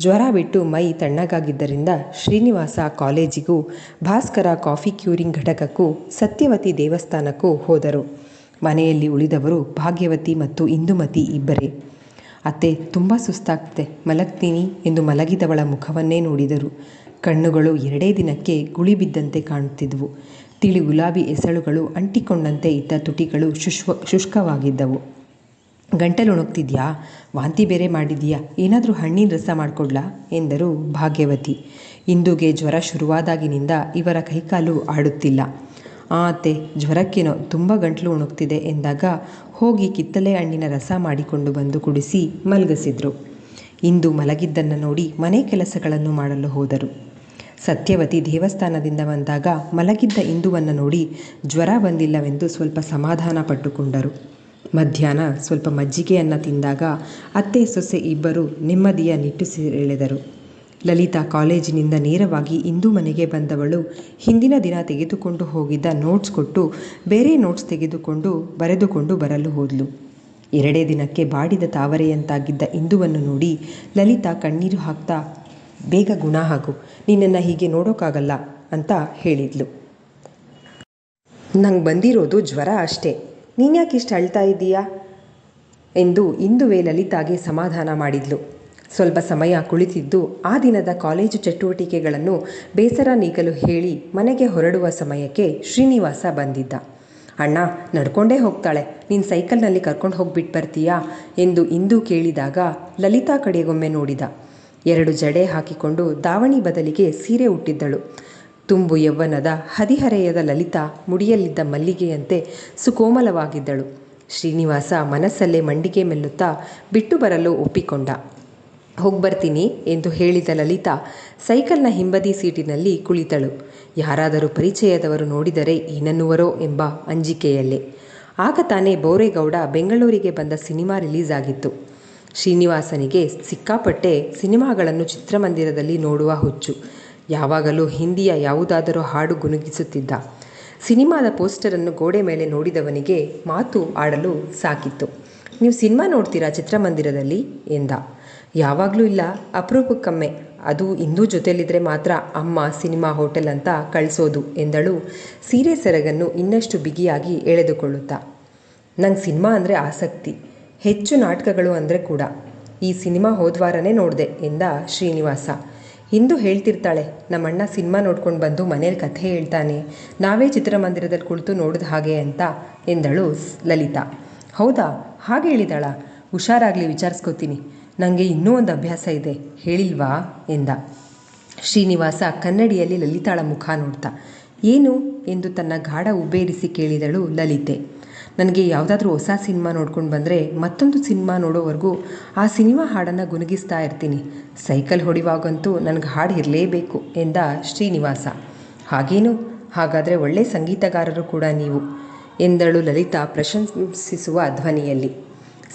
A: ಜ್ವರ ಬಿಟ್ಟು ಮೈ ತಣ್ಣಗಾಗಿದ್ದರಿಂದ ಶ್ರೀನಿವಾಸ ಕಾಲೇಜಿಗೂ ಭಾಸ್ಕರ ಕಾಫಿ ಕ್ಯೂರಿಂಗ್ ಘಟಕಕ್ಕೂ ಸತ್ಯವತಿ ದೇವಸ್ಥಾನಕ್ಕೂ ಹೋದರು. ಮನೆಯಲ್ಲಿ ಉಳಿದವರು ಭಾಗ್ಯವತಿ ಮತ್ತು ಇಂದುಮತಿ ಇಬ್ಬರೇ. ಅತ್ತೆ, ತುಂಬ ಸುಸ್ತಾಗ್ತಿದೆ. ಮಲಗ್ತೀನಿ ಎಂದು ಮಲಗಿದವಳ ಮುಖವನ್ನೇ ನೋಡಿದರು. ಕಣ್ಣುಗಳು ಎರಡೇ ದಿನಕ್ಕೆ ಗುಳಿ ಬಿದ್ದಂತೆ ಕಾಣುತ್ತಿದ್ದವು ತಿಳಿ ಗುಲಾಬಿ ಎಸಳುಗಳು ಅಂಟಿಕೊಂಡಂತೆ ಇದ್ದ ತುಟಿಗಳು ಶುಷ್ವ, ಶುಷ್ಕವಾಗಿದ್ದವು. ಗಂಟಲು ಉಣುಕ್ತಿದ್ಯಾ ವಾಂತಿ ಬೇರೆ ಮಾಡಿದೀಯಾ? ಏನಾದರೂ ಹಣ್ಣಿನ ರಸ ಮಾಡಿಕೊಡ್ಲಾ? ಎಂದರು ಭಾಗ್ಯವತಿ. ಇಂದುಗೆ ಜ್ವರ ಶುರುವಾದಾಗಿನಿಂದ ಇವರ ಕೈಕಾಲು ಆಡುತ್ತಿಲ್ಲ. ಆ ಅತ್ತೆ ಜ್ವರಕ್ಕೇನೋ ತುಂಬ ಗಂಟಲು ಉಣುಕ್ತಿದೆ ಎಂದಾಗ ಹೋಗಿ ಕಿತ್ತಲೆ ಹಣ್ಣಿನ ರಸ ಮಾಡಿಕೊಂಡು ಬಂದು ಕುಡಿಸಿ ಮಲಗಿಸಿದ್ರು. ಇಂದು ಮಲಗಿದ್ದನ್ನು ನೋಡಿ ಮನೆ ಕೆಲಸಗಳನ್ನು ಮಾಡಲು ಹೋದರು. ಸತ್ಯವತಿ ದೇವಸ್ಥಾನದಿಂದ ಬಂದಾಗ ಮಲಗಿದ್ದ ಇಂದುವನ್ನು ನೋಡಿ ಜ್ವರ ಬಂದಿಲ್ಲವೆಂದು ಸ್ವಲ್ಪ ಸಮಾಧಾನ ಪಟ್ಟುಕೊಂಡರು. ಮಧ್ಯಾಹ್ನ ಸ್ವಲ್ಪ ಮಜ್ಜಿಗೆಯನ್ನು ತಿಂದಾಗ ಅತ್ತೆ ಸೊಸೆ ಇಬ್ಬರು ನೆಮ್ಮದಿಯ ನಿಟ್ಟುಸಿರೆಳೆದರು. ಲಲಿತಾ ಕಾಲೇಜಿನಿಂದ ನೇರವಾಗಿ ಇಂದು ಮನೆಗೆ ಬಂದವಳು ಹಿಂದಿನ ದಿನ ತೆಗೆದುಕೊಂಡು ಹೋಗಿದ್ದ ನೋಟ್ಸ್ ಕೊಟ್ಟು ಬೇರೆ ನೋಟ್ಸ್ ತೆಗೆದುಕೊಂಡು ಬರೆದುಕೊಂಡು ಬರಲು ಹೋದ್ಲು. ಎರಡೇ ದಿನಕ್ಕೆ ಬಾಡಿದ ತಾವರೆಯಂತಾಗಿದ್ದ ಇಂದುವನ್ನು ನೋಡಿ ಲಲಿತಾ ಕಣ್ಣೀರು ಹಾಕ್ತಾ, ಬೇಗ ಗುಣ ಹಾಗೂ ನಿನ್ನನ್ನು ಹೀಗೆ ನೋಡೋಕ್ಕಾಗಲ್ಲ ಅಂತ ಹೇಳಿದ್ಲು. ನಂಗೆ ಬಂದಿರೋದು ಜ್ವರ ಅಷ್ಟೇ. ನೀನ್ಯಾಕೆ ಇಷ್ಟು ಅಳ್ತಾ ಇದ್ದೀಯಾ? ಎಂದು ಇಂದುವೇ ಲಲಿತಾಗೆ ಸಮಾಧಾನ ಮಾಡಿದ್ಲು. ಸ್ವಲ್ಪ ಸಮಯ ಕುಳಿತಿದ್ದು ಆ ದಿನದ ಕಾಲೇಜು ಚಟುವಟಿಕೆಗಳನ್ನು ಬೇಸರ ನೀಗಲು ಹೇಳಿ ಮನೆಗೆ ಹೊರಡುವ ಸಮಯಕ್ಕೆ ಶ್ರೀನಿವಾಸ ಬಂದಿದ್ದ. ಅಣ್ಣ, ನಡ್ಕೊಂಡೇ ಹೋಗ್ತಾಳೆ. ನೀನು ಸೈಕಲ್ನಲ್ಲಿ ಕರ್ಕೊಂಡು ಹೋಗ್ಬಿಟ್ಟು ಬರ್ತೀಯಾ? ಎಂದು ಇಂದು ಕೇಳಿದಾಗ ಲಲಿತಾ ಕಡೆಗೊಮ್ಮೆ ನೋಡಿದ. ಎರಡು ಜಡೆ ಹಾಕಿಕೊಂಡು ದಾವಣಿ ಬದಲಿಗೆ ಸೀರೆ ಉಟ್ಟಿದ್ದಳು. ತುಂಬು ಯೌವನದ ಹದಿಹರೆಯದ ಲಲಿತಾ ಮುಡಿಯಲ್ಲಿದ್ದ ಮಲ್ಲಿಗೆಯಂತೆ ಸುಕೋಮಲವಾಗಿದ್ದಳು. ಶ್ರೀನಿವಾಸ ಮನಸ್ಸಲ್ಲೇ ಮಂಡಿಗೆ ಮೆಲ್ಲುತ್ತಾ ಬಿಟ್ಟು ಬರಲು ಒಪ್ಪಿಕೊಂಡ. ಹೋಗ್ಬರ್ತೀನಿ ಎಂದು ಹೇಳಿದ ಲಲಿತಾ ಸೈಕಲ್ನ ಹಿಂಬದಿ ಸೀಟಿನಲ್ಲಿ ಕುಳಿತಳು. ಯಾರಾದರೂ ಪರಿಚಯದವರು ನೋಡಿದರೆ ಏನನ್ನುವರೋ ಎಂಬ ಅಂಜಿಕೆಯಲ್ಲೇ. ಆಗ ತಾನೇ ಬೋರೇಗೌಡ ಬೆಂಗಳೂರಿಗೆ ಬಂದ ಸಿನಿಮಾ ರಿಲೀಸ್ ಆಗಿತ್ತು. ಶ್ರೀನಿವಾಸನಿಗೆ ಸಿಕ್ಕಾಪಟ್ಟೆ ಸಿನಿಮಾಗಳನ್ನು ಚಿತ್ರಮಂದಿರದಲ್ಲಿ ನೋಡುವ ಹುಚ್ಚು. ಯಾವಾಗಲೂ ಹಿಂದಿಯ ಯಾವುದಾದರೂ ಹಾಡು ಗುನುಗಿಸುತ್ತಿದ್ದ. ಸಿನಿಮಾದ ಪೋಸ್ಟರನ್ನು ಗೋಡೆ ಮೇಲೆ ನೋಡಿದವನಿಗೆ ಮಾತು ಆಡಲು ಸಾಕಿತ್ತು. ನೀವು ಸಿನಿಮಾ ನೋಡ್ತೀರಾ ಚಿತ್ರಮಂದಿರದಲ್ಲಿ? ಎಂದ. ಯಾವಾಗಲೂ ಇಲ್ಲ, ಅಪರೂಪಕ್ಕಮ್ಮೆ. ಅದು ಇಂದು ಜೊತೆಯಲ್ಲಿದ್ದರೆ ಮಾತ್ರ ಅಮ್ಮ ಸಿನಿಮಾ ಹೋಟೆಲ್ ಅಂತ ಕಳಿಸೋದು ಎಂದಳು. ಸೀರೆ ಸೆರಗನ್ನು ಇನ್ನಷ್ಟು ಬಿಗಿಯಾಗಿ ಎಳೆದುಕೊಳ್ಳುತ್ತಾ. ನಂಗೆ ಸಿನಿಮಾ ಅಂದರೆ ಆಸಕ್ತಿ. ಹೆಚ್ಚು ನಾಟಕಗಳು ಅಂದರೆ ಕೂಡ. ಈ ಸಿನಿಮಾ ಹೋದ್ವಾರನೇ ನೋಡಿದೆ ಎಂದ ಶ್ರೀನಿವಾಸ. ಇಂದು ಹೇಳ್ತಿರ್ತಾಳೆ, ನಮ್ಮಣ್ಣ ಸಿನಿಮಾ ನೋಡ್ಕೊಂಡು ಬಂದು ಮನೇಲಿ ಕಥೆ ಹೇಳ್ತಾನೆ. ನಾವೇ ಚಿತ್ರಮಂದಿರದಲ್ಲಿ ಕುಳಿತು ನೋಡಿದ ಹಾಗೆ ಅಂತ ಎಂದಳು ಲಲಿತಾ. ಹೌದಾ? ಹಾಗೆ ಹೇಳಿದಾಳ? ಹುಷಾರಾಗಲಿ ವಿಚಾರಿಸ್ಕೋತೀನಿ. ನನಗೆ ಇನ್ನೂ ಒಂದು ಅಭ್ಯಾಸ ಇದೆ, ಹೇಳಿಲ್ವಾ? ಎಂದ. ಶ್ರೀನಿವಾಸ ಕನ್ನಡಿಯಲ್ಲಿ ಲಲಿತಾಳ ಮುಖ ನೋಡ್ತಾ, ಏನು ಎಂದು ತನ್ನ ಗಾಢ ಉಬ್ಬೇರಿಸಿ ಕೇಳಿದಳು ಲಲಿತೆ. ನನಗೆ ಯಾವುದಾದ್ರೂ ಹೊಸ ಸಿನಿಮಾ ನೋಡ್ಕೊಂಡು ಬಂದರೆ ಮತ್ತೊಂದು ಸಿನಿಮಾ ನೋಡೋವರೆಗೂ ಆ ಸಿನಿಮಾ ಹಾಡನ್ನು ಗುನುಗಿಸ್ತಾ ಇರ್ತೀನಿ. ಸೈಕಲ್ ಹೊಡಿವಾಗಂತೂ ನನಗೆ ಹಾಡು ಇರಲೇಬೇಕು, ಎಂದ ಶ್ರೀನಿವಾಸ. ಹಾಗೇನು? ಹಾಗಾದರೆ ಒಳ್ಳೆಯ ಸಂಗೀತಗಾರರು ಕೂಡ ನೀವು, ಎಂದಳು ಲಲಿತಾ ಪ್ರಶಂಸಿಸುವ ಧ್ವನಿಯಲ್ಲಿ.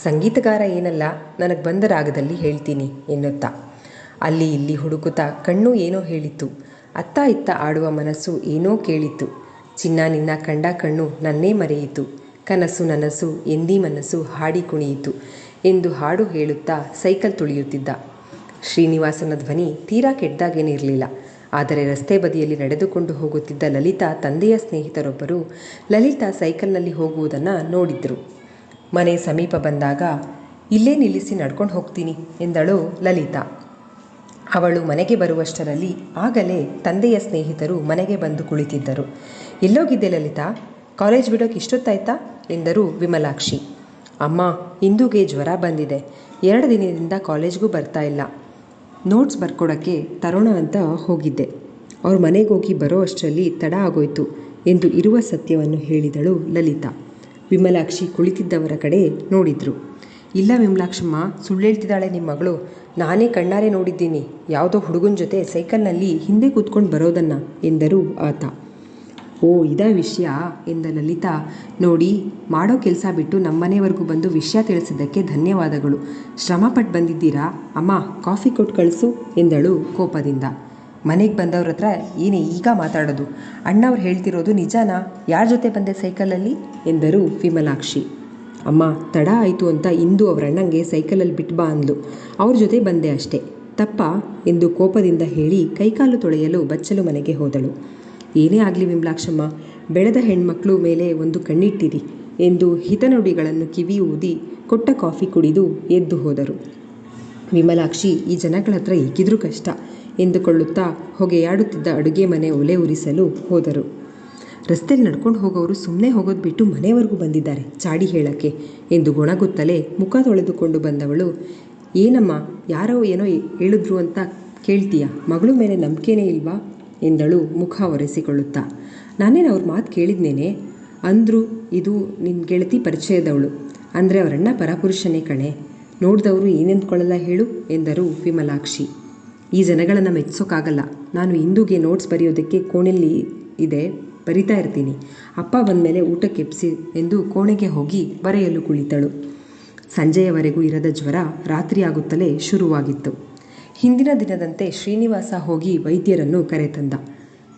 A: ಸಂಗೀತಗಾರ ಏನಲ್ಲ, ನನಗೆ ಬಂದ ರಾಗದಲ್ಲಿ ಹೇಳ್ತೀನಿ ಎನ್ನುತ್ತಾ. ಅಲ್ಲಿ ಇಲ್ಲಿ ಹುಡುಕುತ್ತಾ ಕಣ್ಣು ಏನೋ ಹೇಳಿತು ಅತ್ತ ಇತ್ತ ಆಡುವ ಮನಸ್ಸು ಏನೋ ಕೇಳಿತ್ತು. ಚಿನ್ನ ನಿನ್ನ ಕಂಡ ಕಣ್ಣು ನನ್ನೇ ಮರೆಯಿತು. ಕನಸು ನನಸು, ಎಂದಿ ಮನಸ್ಸು ಹಾಡಿ ಕುಣಿಯಿತು ಎಂದು ಹಾಡು ಹೇಳುತ್ತಾ ಸೈಕಲ್ ತುಳಿಯುತ್ತಿದ್ದ. ಶ್ರೀನಿವಾಸನ ಧ್ವನಿ ತೀರಾ ಕೆಟ್ಟದಾಗೇನಿರಲಿಲ್ಲ ಆದರೆ ರಸ್ತೆ ಬದಿಯಲ್ಲಿ ನಡೆದುಕೊಂಡು ಹೋಗುತ್ತಿದ್ದ ಲಲಿತಾ, ತಂದೆಯ ಸ್ನೇಹಿತರೊಬ್ಬರು ಲಲಿತಾ ಸೈಕಲ್ನಲ್ಲಿ ಹೋಗುವುದನ್ನು ನೋಡಿದ್ರು. ಮನೆ ಸಮೀಪ ಬಂದಾಗ, ಇಲ್ಲೇ ನಿಲ್ಲಿಸಿ ನಡ್ಕೊಂಡು ಹೋಗ್ತೀನಿ, ಎಂದಳು ಲಲಿತಾ. ಅವಳು ಮನೆಗೆ ಬರುವಷ್ಟರಲ್ಲಿ ಆಗಲೇ ತಂದೆಯ ಸ್ನೇಹಿತರು ಮನೆಗೆ ಬಂದು ಕುಳಿತಿದ್ದರು. ಎಲ್ಲೋಗಿದ್ದೆ ಲಲಿತಾ? ಕಾಲೇಜ್ ಬಿಡೋಕೆ ಇಷ್ಟೊತ್ತಾಯ್ತಾ? ಎಂದರು ವಿಮಲಾಕ್ಷಿ. ಅಮ್ಮ, ಇಂದುಗೆ ಜ್ವರ ಬಂದಿದೆ. ಎರಡು ದಿನದಿಂದ ಕಾಲೇಜ್ಗೂ ಬರ್ತಾ ಇಲ್ಲ. ನೋಟ್ಸ್ ಬರ್ಕೊಡೋಕ್ಕೆ ತರೋಣ ಅಂತ ಹೋಗಿದ್ದೆ. ಅವ್ರ ಮನೆಗೋಗಿ ಬರೋ ಅಷ್ಟರಲ್ಲಿ ತಡ ಆಗೋಯ್ತು, ಎಂದು ಇರುವ ಸತ್ಯವನ್ನು ಹೇಳಿದಳು ಲಲಿತಾ. ವಿಮಲಾಕ್ಷಿ ಕುಳಿತಿದ್ದವರ ಕಡೆ ನೋಡಿದ್ರು. ಇಲ್ಲ ವಿಮಲಾಕ್ಷಮ್ಮ ಸುಳ್ಳು ಹೇಳ್ತಿದ್ದಾಳೆ ನಿಮ್ಮ ಮಗಳು. ನಾನೇ ಕಣ್ಣಾರೆ ನೋಡಿದ್ದೀನಿ. ಯಾವುದೋ ಹುಡುಗನ ಜೊತೆ ಸೈಕಲ್ನಲ್ಲಿ ಹಿಂದೆ ಕೂತ್ಕೊಂಡು ಬರೋದನ್ನ ಎಂದರು ಆತ. ಓ, ಇದ ವಿಷಯ ಎಂದ ಲಲಿತಾ. ನೋಡಿ, ಮಾಡೋ ಕೆಲಸ ಬಿಟ್ಟು ನಮ್ಮನೆವರೆಗೂ ಬಂದು ವಿಷಯ ತಿಳಿಸಿದ್ದಕ್ಕೆ ಧನ್ಯವಾದಗಳು. ಶ್ರಮಪಟ್ಟು ಬಂದಿದ್ದೀರಾ? ಅಮ್ಮ, ಕಾಫಿ ಕೊಟ್ಟು ಕಳಿಸು ಎಂದಳು ಕೋಪದಿಂದ. ಮನೆಗೆ ಬಂದವ್ರ ಹತ್ರ ಏನೇ ಈಗ ಮಾತಾಡೋದು? ಅಣ್ಣವ್ರು ಹೇಳ್ತಿರೋದು ನಿಜಾನಾ? ಯಾರ ಜೊತೆ ಬಂದೆ ಸೈಕಲಲ್ಲಿ? ಎಂದರು ವಿಮಲಾಕ್ಷಿ. ಅಮ್ಮ, ತಡ ಆಯಿತು ಅಂತ ಇಂದು ಅವ್ರ ಅಣ್ಣಂಗೆ ಸೈಕಲಲ್ಲಿ ಬಿಟ್ಟು ಬಾ ಅಂದ್ಲು. ಅವ್ರ ಜೊತೆ ಬಂದೆ ಅಷ್ಟೇ. ತಪ್ಪ ಎಂದು ಕೋಪದಿಂದ ಹೇಳಿ ಕೈಕಾಲು ತೊಳೆಯಲು ಬಚ್ಚಲು ಮನೆಗೆ ಹೋದಳು. ಏನೇ ಆಗಲಿ ವಿಮಲಾಕ್ಷಮ್ಮ, ಬೆಳೆದ ಹೆಣ್ಮಕ್ಳು ಮೇಲೆ ಒಂದು ಕಣ್ಣಿಟ್ಟಿರಿ ಎಂದು ಹಿತನುಡಿಗಳನ್ನು ಕಿವಿ ಊದಿ ಕೊಟ್ಟ ಕಾಫಿ ಕುಡಿದು ಎದ್ದು ಹೋದರು. ವಿಮಲಾಕ್ಷಿ ಈ ಜನಗಳ ಹತ್ರ ಈಗಿದ್ರೂ ಕಷ್ಟ. ಎಂದುಕೊಳ್ಳುತ್ತಾ ಹೊಗೆಯಾಡುತ್ತಿದ್ದ ಅಡುಗೆ ಮನೆ ಒಲೆ ಉರಿಸಲು ಹೋದರು. ರಸ್ತೆಯಲ್ಲಿ ನಡ್ಕೊಂಡು ಹೋಗೋರು ಸುಮ್ಮನೆ ಹೋಗೋದು ಬಿಟ್ಟು ಮನೆವರೆಗೂ ಬಂದಿದ್ದಾರೆ ಚಾಡಿ ಹೇಳಕ್ಕೆ ಎಂದು ಗೊಣಗುತ್ತಲೇ ಮುಖ ತೊಳೆದುಕೊಂಡು ಬಂದವಳು, ಏನಮ್ಮ, ಯಾರೋ ಏನೋ ಹೇಳಿದ್ರು ಅಂತ ಕೇಳ್ತೀಯ? ಮಗಳ ಮೇಲೆ ನಂಬಿಕೆನೇ ಇಲ್ವಾ? ಎಂದಳು ಮುಖ ಒರೆಸಿಕೊಳ್ಳುತ್ತಾ. ನಾನೇನು ಅವ್ರ ಮಾತು ಕೇಳಿದ್ನೇನೆ? ಅಂದರು, ಇದು ನಿನ್ನ ಗೆಳತಿ ಪರಿಚಯದವಳು. ಅಂದರೆ ಅವರಣ್ಣ ಪರಪುರುಷನೇ ಕಣೆ. ನೋಡಿದವರು ಏನೆಂದುಕೊಳ್ಳಲ್ಲ ಹೇಳು, ಎಂದರು ವಿಮಲಾಕ್ಷಿ. ಈ ಜನಗಳನ್ನು ಮೆಚ್ಚಿಸೋಕ್ಕಾಗಲ್ಲ ನಾನು ಇಂದುಗೆ ನೋಟ್ಸ್ ಬರೆಯೋದಕ್ಕೆ ಕೋಣೆಯಲ್ಲಿ ಇದೆ, ಬರಿತಾ ಇರ್ತೀನಿ. ಅಪ್ಪ ಬಂದಮೇಲೆ ಊಟಕ್ಕೆ ಎಪ್ಸಿ ಎಂದು ಕೋಣೆಗೆ ಹೋಗಿ ಬರೆಯಲು ಕುಳಿತಳು. ಸಂಜೆಯವರೆಗೂ ಇರದ ಜ್ವರ ರಾತ್ರಿಯಾಗುತ್ತಲೇ ಶುರುವಾಗಿತ್ತು. ಹಿಂದಿನ ದಿನದಂತೆ ಶ್ರೀನಿವಾಸ ಹೋಗಿ ವೈದ್ಯರನ್ನು ಕರೆತಂದ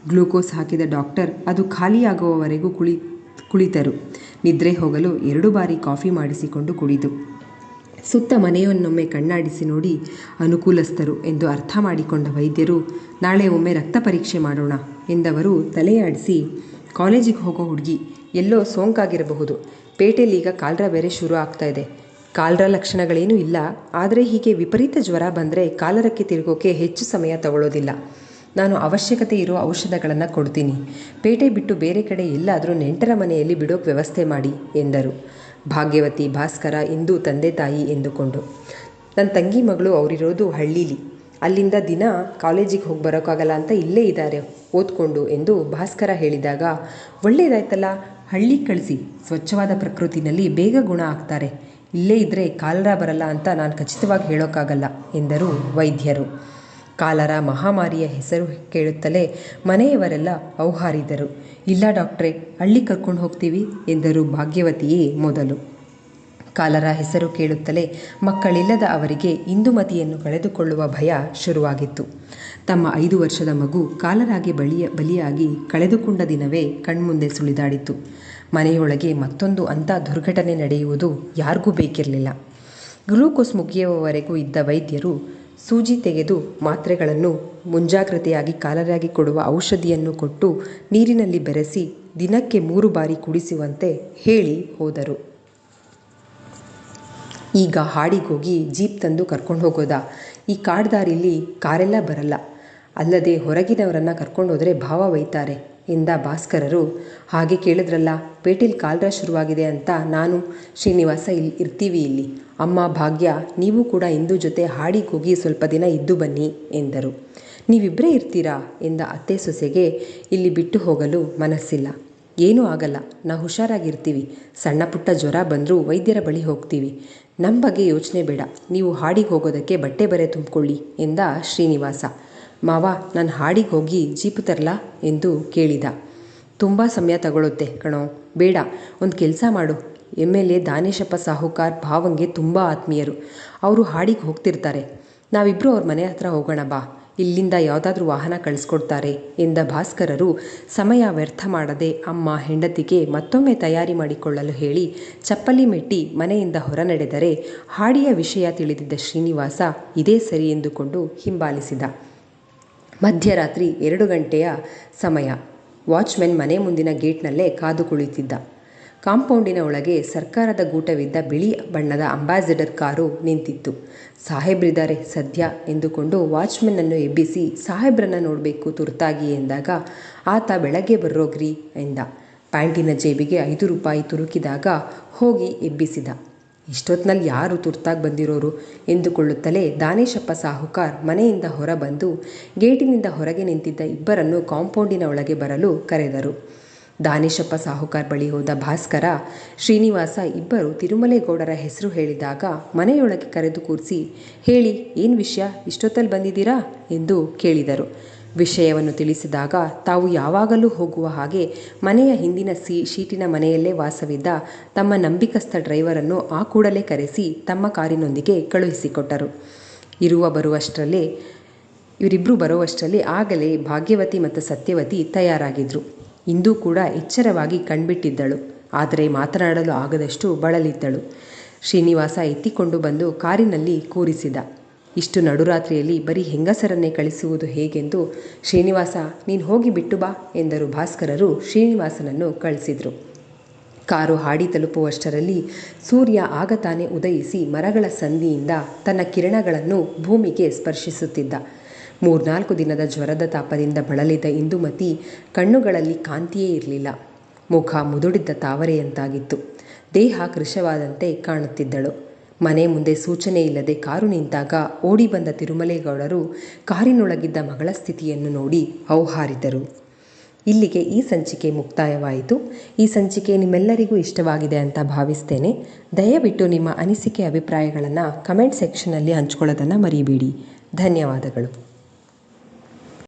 A: ಗ್ಲೂಕೋಸ್ ಹಾಕಿದ ಡಾಕ್ಟರ್ ಅದು ಖಾಲಿಯಾಗುವವರೆಗೂ ಕುಳಿ, ಕುಳಿತರು. ನಿದ್ರೆ ಹೋಗಲು ಎರಡು ಬಾರಿ ಕಾಫಿ ಮಾಡಿಸಿಕೊಂಡು ಕುಡಿದು. ಸುತ್ತ ಮನೆಯನ್ನೊಮ್ಮೆ ಕಣ್ಣಾಡಿಸಿ ನೋಡಿ ಅನುಕೂಲಸ್ಥರು ಎಂದು ಅರ್ಥ ಮಾಡಿಕೊಂಡ ವೈದ್ಯರು, ನಾಳೆ ಒಮ್ಮೆ ರಕ್ತ ಪರೀಕ್ಷೆ ಮಾಡೋಣ ಎಂದವರು ತಲೆಯಾಡಿಸಿ, ಕಾಲೇಜಿಗೆ ಹೋಗೋ ಹುಡುಗಿ ಎಲ್ಲೋ ಸೋಂಕಾಗಿರಬಹುದು. ಪೇಟೆಯಲ್ಲಿ ಈಗ ಕಾಲ್ರ ಬೇರೆ ಶುರು ಆಗ್ತಾ ಇದೆ. ಕಾಲ್ರ ಲಕ್ಷಣಗಳೇನೂ ಇಲ್ಲ, ಆದರೆ ಹೀಗೆ ವಿಪರೀತ ಜ್ವರ ಬಂದರೆ ಕಾಲರಕ್ಕೆ ತಿರುಗೋಕೆ ಹೆಚ್ಚು ಸಮಯ ತಗೊಳ್ಳೋದಿಲ್ಲ. ನಾನು ಅವಶ್ಯಕತೆ ಇರೋ ಔಷಧಗಳನ್ನು ಕೊಡ್ತೀನಿ. ಪೇಟೆ ಬಿಟ್ಟು ಬೇರೆ ಕಡೆ ಎಲ್ಲಾದರೂ ನೆಂಟರ ಮನೆಯಲ್ಲಿ ಬಿಡೋಕೆ ವ್ಯವಸ್ಥೆ ಮಾಡಿ ಎಂದರು. ಭಾಗ್ಯವತಿ ಭಾಸ್ಕರ ಎಂದು ತಂದೆ ತಾಯಿ ಎಂದುಕೊಂಡು. ನನ್ನ ತಂಗಿ ಮಗಳು ಅವರಿರೋದು ಹಳ್ಳೀಲಿ. ಅಲ್ಲಿಂದ ದಿನ ಕಾಲೇಜಿಗೆ ಹೋಗಿ ಬರೋಕ್ಕಾಗಲ್ಲ ಅಂತ ಇಲ್ಲೇ ಇದ್ದಾರೆ ಓದ್ಕೊಂಡು ಎಂದು ಭಾಸ್ಕರ ಹೇಳಿದಾಗ ಒಳ್ಳೆಯದಾಯ್ತಲ್ಲ ಹಳ್ಳಿ ಕಳಿಸಿ. ಸ್ವಚ್ಛವಾದ ಪ್ರಕೃತಿನಲ್ಲಿ ಬೇಗ ಗುಣ ಆಗ್ತಾರೆ. ಇಲ್ಲೇ ಇದ್ದರೆ ಕಾಲರ ಬರಲ್ಲ ಅಂತ ನಾನು ಖಚಿತವಾಗಿ ಹೇಳೋಕ್ಕಾಗಲ್ಲ ಎಂದರು ವೈದ್ಯರು. ಕಾಲರ ಮಹಾಮಾರಿಯ ಹೆಸರು ಕೇಳುತ್ತಲೇ ಮನೆಯವರೆಲ್ಲ ಔಹಾರಿದರು. ಇಲ್ಲ ಡಾಕ್ಟ್ರೇ, ಹಳ್ಳಿ ಕರ್ಕೊಂಡು ಹೋಗ್ತೀವಿ ಎಂದರು ಭಾಗ್ಯವತಿಯೇ ಮೊದಲು. ಕಾಲರ ಹೆಸರು ಕೇಳುತ್ತಲೇ ಮಕ್ಕಳಿಲ್ಲದ ಅವರಿಗೆ ಇಂದುಮತಿಯನ್ನು ಕಳೆದುಕೊಳ್ಳುವ ಭಯ ಶುರುವಾಗಿತ್ತು. ತಮ್ಮ ಐದು ವರ್ಷದ ಮಗು ಕಾಲರಾಗಿ ಬಳಿಯ, ಬಲಿಯಾಗಿ ಕಳೆದುಕೊಂಡ ದಿನವೇ ಕಣ್ಮುಂದೆ ಸುಳಿದಾಡಿತು ಮನೆಯೊಳಗೆ ಮತ್ತೊಂದು ಅಂಥ ದುರ್ಘಟನೆ ನಡೆಯುವುದು ಯಾರಿಗೂ ಬೇಕಿರಲಿಲ್ಲ. ಗ್ಲೂಕೋಸ್ ಮುಗಿಯುವವರೆಗೂ ಇದ್ದ ವೈದ್ಯರು ಸೂಜಿ ತೆಗೆದು ಮಾತ್ರೆಗಳನ್ನು ಮುಂಜಾಗ್ರತೆಯಾಗಿ ಕಾಲರಾಗಿ ಕೊಡುವ ಔಷಧಿಯನ್ನು ಕೊಟ್ಟು ನೀರಿನಲ್ಲಿ ಬೆರೆಸಿ ದಿನಕ್ಕೆ ಮೂರು ಬಾರಿ ಕುಡಿಸುವಂತೆ ಹೇಳಿ ಹೋದರು. ಈಗ ಹಾಡಿಗೋಗಿ ಜೀಪ್ ತಂದು ಕರ್ಕೊಂಡು ಹೋಗೋದಾ. ಈ ಕಾಡ್ದಾರಿಲಿ ಕಾರೆಲ್ಲ ಬರಲ್ಲ. ಅಲ್ಲದೆ ಹೊರಗಿನವರನ್ನು ಕರ್ಕೊಂಡು ಹೋದರೆ ಭಾವ ಒಯ್ತಾರೆ ಎಂದ ಭಾಸ್ಕರರು, ಹಾಗೆ ಕೇಳಿದ್ರಲ್ಲ, ಪೇಟೆಲ್ ಕಾಲ್ರ ಶುರುವಾಗಿದೆ ಅಂತ ನಾನು ಶ್ರೀನಿವಾಸ ಇಲ್ಲಿ ಇರ್ತೀವಿ ಇಲ್ಲಿ. ಅಮ್ಮ, ಭಾಗ್ಯ, ನೀವು ಕೂಡ ಇಂದು ಜೊತೆ ಹಾಡಿ ಕೂಗಿ ಸ್ವಲ್ಪ ದಿನ ಇದ್ದು ಬನ್ನಿ, ಎಂದರು. ನೀವಿಬ್ಬರೇ ಇರ್ತೀರಾ? ಎಂದ ಅತ್ತೆ ಸೊಸೆಗೆ ಇಲ್ಲಿ ಬಿಟ್ಟು ಹೋಗಲು ಮನಸ್ಸಿಲ್ಲ. ಏನೂ ಆಗಲ್ಲ ನಾವು ಹುಷಾರಾಗಿರ್ತೀವಿ. ಸಣ್ಣ ಪುಟ್ಟ ಜ್ವರ ಬಂದರೂ ವೈದ್ಯರ ಬಳಿ ಹೋಗ್ತೀವಿ. ನಮ್ಮ ಬಗ್ಗೆ ಯೋಚನೆ ಬೇಡ. ನೀವು ಹಾಡಿಗೆ ಹೋಗೋದಕ್ಕೆ ಬಟ್ಟೆ ಬರೆ ತುಂಬಿಕೊಳ್ಳಿ, ಎಂದ ಶ್ರೀನಿವಾಸ. ಮಾವ, ನಾನು ಹಾಡಿಗೆ ಹೋಗಿ ಜೀಪು ತರಲಾ ಎಂದು ಕೇಳಿದ. ತುಂಬ ಸಮಯ ತಗೊಳುತ್ತೆ ಕಣೋ. ಬೇಡ, ಒಂದು ಕೆಲಸ ಮಾಡು. M L A Daneshappa Sahukar ಭಾವಂಗೆ ತುಂಬ ಆತ್ಮೀಯರು. ಅವರು ಹಾಡಿಗೆ ಹೋಗ್ತಿರ್ತಾರೆ. ನಾವಿಬ್ಬರು ಅವ್ರ ಮನೆ ಹತ್ರ ಹೋಗೋಣ ಬಾ. ಇಲ್ಲಿಂದ ಯಾವುದಾದ್ರೂ ವಾಹನ ಕಳಿಸ್ಕೊಡ್ತಾರೆ ಎಂದ ಭಾಸ್ಕರರು ಸಮಯ ವ್ಯರ್ಥ ಮಾಡದೆ ಅಮ್ಮ ಹೆಂಡತಿಗೆ ಮತ್ತೊಮ್ಮೆ ತಯಾರಿ ಮಾಡಿಕೊಳ್ಳಲು ಹೇಳಿ ಚಪ್ಪಲಿ ಮೆಟ್ಟಿ ಮನೆಯಿಂದ ಹೊರ ನಡೆದರೆ ಹಾಡಿಯ ವಿಷಯ ತಿಳಿದಿದ್ದ ಶ್ರೀನಿವಾಸ ಇದೇ ಸರಿ ಎಂದುಕೊಂಡು ಹಿಂಬಾಲಿಸಿದ. ಮಧ್ಯರಾತ್ರಿ ಎರಡು ಗಂಟೆಯ ಸಮಯ. ವಾಚ್ಮೆನ್ ಮನೆ ಮುಂದಿನ ಗೇಟ್ನಲ್ಲೇ ಕಾದು ಕುಳಿತಿದ್ದ. ಕಾಂಪೌಂಡಿನ ಒಳಗೆ ಸರ್ಕಾರದ ಗೂಟವಿದ್ದ ಬಿಳಿ ಬಣ್ಣದ ಅಂಬಾಸಿಡರ್ ಕಾರು ನಿಂತಿತ್ತು. ಸಾಹೇಬ್ರಿದ್ದಾರೆ ಸದ್ಯ ಎಂದುಕೊಂಡು ವಾಚ್ಮೆನ್ನನ್ನು ಎಬ್ಬಿಸಿ, ಸಾಹೇಬ್ರನ್ನ ನೋಡಬೇಕು ತುರ್ತಾಗಿ ಎಂದಾಗ, ಆತ ಬೆಳಗ್ಗೆ ಬರ್ರೋಗ್ರಿ ಎಂದ. ಪ್ಯಾಂಟಿನ ಜೇಬಿಗೆ ಐದು ರೂಪಾಯಿ ತುರುಕಿದಾಗ ಹೋಗಿ ಎಬ್ಬಿಸಿದ. ಇಷ್ಟೊತ್ತಿನಲ್ಲಿ ಯಾರು ತುರ್ತಾಗಿ ಬಂದಿರೋರು ಎಂದುಕೊಳ್ಳುತ್ತಲೇ ದಾನೇಶಪ್ಪ ಸಾಹುಕಾರ್ ಮನೆಯಿಂದ ಹೊರಬಂದು ಗೇಟಿನಿಂದ ಹೊರಗೆ ನಿಂತಿದ್ದ ಇಬ್ಬರನ್ನು ಕಾಂಪೌಂಡಿನ ಒಳಗೆ ಬರಲು ಕರೆದರು. ದಾನೇಶಪ್ಪ ಸಾಹುಕಾರ್ ಬಳಿ ಹೋದ ಭಾಸ್ಕರ, ಶ್ರೀನಿವಾಸ ಇಬ್ಬರು ತಿರುಮಲೇಗೌಡರ ಹೆಸರು ಹೇಳಿದಾಗ ಮನೆಯೊಳಗೆ ಕರೆದು ಕೂರಿಸಿ, ಹೇಳಿ, ಏನು ವಿಷಯ? ಇಷ್ಟೊತ್ತಲ್ಲಿ ಬಂದಿದ್ದೀರಾ? ಎಂದು ಕೇಳಿದರು. ವಿಷಯವನ್ನು ತಿಳಿಸಿದಾಗ ತಾವು ಯಾವಾಗಲೂ ಹೋಗುವ ಹಾಗೆ ಮನೆಯ ಹಿಂದಿನ ಸೀ, ಶೀಟಿನ ಮನೆಯಲ್ಲೇ ವಾಸವಿದ್ದ ತಮ್ಮ ನಂಬಿಕಸ್ಥ ಡ್ರೈವರನ್ನು ಆ ಕೂಡಲೇ ಕರೆಸಿ ತಮ್ಮ ಕಾರಿನೊಂದಿಗೆ ಕಳುಹಿಸಿಕೊಟ್ಟರು. ಇರುವ ಬರುವಷ್ಟರಲ್ಲೇ ಇವರಿಬ್ಬರು ಬರುವಷ್ಟರಲ್ಲಿ ಆಗಲೇ ಭಾಗ್ಯವತಿ ಮತ್ತು ಸತ್ಯವತಿ ತಯಾರಾಗಿದ್ದರು ಇಂದೂ ಕೂಡ ಎಚ್ಚರವಾಗಿ ಕಣ್ಬಿಟ್ಟಿದ್ದಳು. ಆದರೆ ಮಾತನಾಡಲು ಆಗದಷ್ಟು ಬಳಲಿದ್ದಳು. ಶ್ರೀನಿವಾಸ ಎತ್ತಿಕೊಂಡು ಬಂದು ಕಾರಿನಲ್ಲಿ ಕೂರಿಸಿದ. ಇಷ್ಟು ನಡುರಾತ್ರಿಯಲ್ಲಿ ಬರೀ ಹೆಂಗಸರನ್ನೇ ಕಳಿಸುವುದು ಹೇಗೆಂದು ಶ್ರೀನಿವಾಸ, ನೀನು ಹೋಗಿ ಬಿಟ್ಟು ಬಾ ಎಂದರು ಭಾಸ್ಕರರು ಶ್ರೀನಿವಾಸನನ್ನು ಕಳಿಸಿದರು. ಕಾರು ಹಾಡಿ ತಲುಪುವಷ್ಟರಲ್ಲಿ ಸೂರ್ಯ ಆಗ ತಾನೇ ಉದಯಿಸಿ ಮರಗಳ ಸಂದಿಯಿಂದ ತನ್ನ ಕಿರಣಗಳನ್ನು ಭೂಮಿಗೆ ಸ್ಪರ್ಶಿಸುತ್ತಿದ್ದ. ಮೂರ್ನಾಲ್ಕು ದಿನದ ಜ್ವರದ ತಾಪದಿಂದ ಬಳಲಿದ್ದ ಇಂದುಮತಿ ಕಣ್ಣುಗಳಲ್ಲಿ ಕಾಂತಿಯೇ ಇರಲಿಲ್ಲ. ಮುಖ ಮುದುಡಿದ್ದ ತಾವರೆಯಂತಾಗಿತ್ತು. ದೇಹ ಕೃಶವಾದಂತೆ ಕಾಣುತ್ತಿದ್ದಳು. ಮನೆ ಮುಂದೆ ಸೂಚನೆ ಇಲ್ಲದೆ ಕಾರು ನಿಂತಾಗ ಓಡಿ ಬಂದ ತಿರುಮಲೇಗೌಡರು ಕಾರಿನೊಳಗಿದ್ದ ಮಗಳ ಸ್ಥಿತಿಯನ್ನು ನೋಡಿ ಔಹಾರಿದರು ಇಲ್ಲಿಗೆ ಈ ಸಂಚಿಕೆ ಮುಕ್ತಾಯವಾಯಿತು. ಈ ಸಂಚಿಕೆ ನಿಮ್ಮೆಲ್ಲರಿಗೂ ಇಷ್ಟವಾಗಿದೆ ಅಂತ ಭಾವಿಸ್ತೇನೆ. ದಯವಿಟ್ಟು ನಿಮ್ಮ ಅನಿಸಿಕೆ, ಅಭಿಪ್ರಾಯಗಳನ್ನು ಕಮೆಂಟ್ ಸೆಕ್ಷನಲ್ಲಿ ಹಂಚ್ಕೊಳ್ಳೋದನ್ನು ಮರಿಬೇಡಿ. ಧನ್ಯವಾದಗಳು.